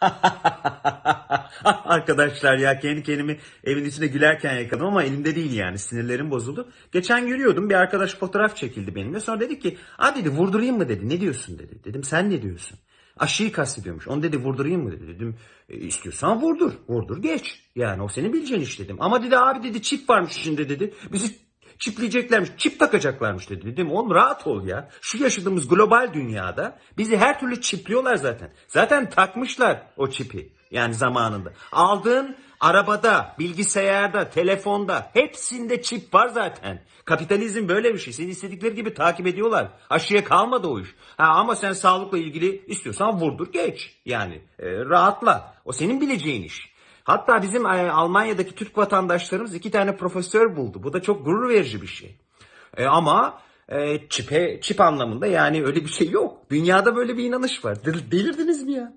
Arkadaşlar ya kendi kendimi evin içinde gülerken yakaladım ama elimde değil yani sinirlerim bozuldu. Geçen yürüyordum bir arkadaş fotoğraf çekildi benimle sonra dedi ki abi dedi vurdurayım mı dedi ne diyorsun dedi. Dedim sen ne diyorsun? Aşıyı kastediyormuş. Onu dedi vurdurayım mı dedi. Dedim e, istiyorsan vurdur. Vurdur geç. Yani o senin bileceğin iş dedim. Ama dedi abi dedi çip varmış içinde dedi. Bizi çipleyeceklermiş, çip takacaklarmış dedi. Dedim oğlum rahat ol ya. Şu yaşadığımız global dünyada bizi her türlü çipliyorlar zaten. Zaten takmışlar o çipi. Yani zamanında. Aldığın arabada, bilgisayarda, telefonda hepsinde çip var zaten. Kapitalizm böyle bir şey. Seni istedikleri gibi takip ediyorlar. Aşıya kalmadı o iş. Ha, ama sen sağlıkla ilgili istiyorsan vurdur geç. Yani e, rahatla. O senin bileceğin iş. Hatta bizim e, Almanya'daki Türk vatandaşlarımız iki tane profesör buldu. Bu da çok gurur verici bir şey. E, ama e, çipe, çip anlamında yani öyle bir şey yok. Dünyada böyle bir inanış var. Del- Delirdiniz mi ya?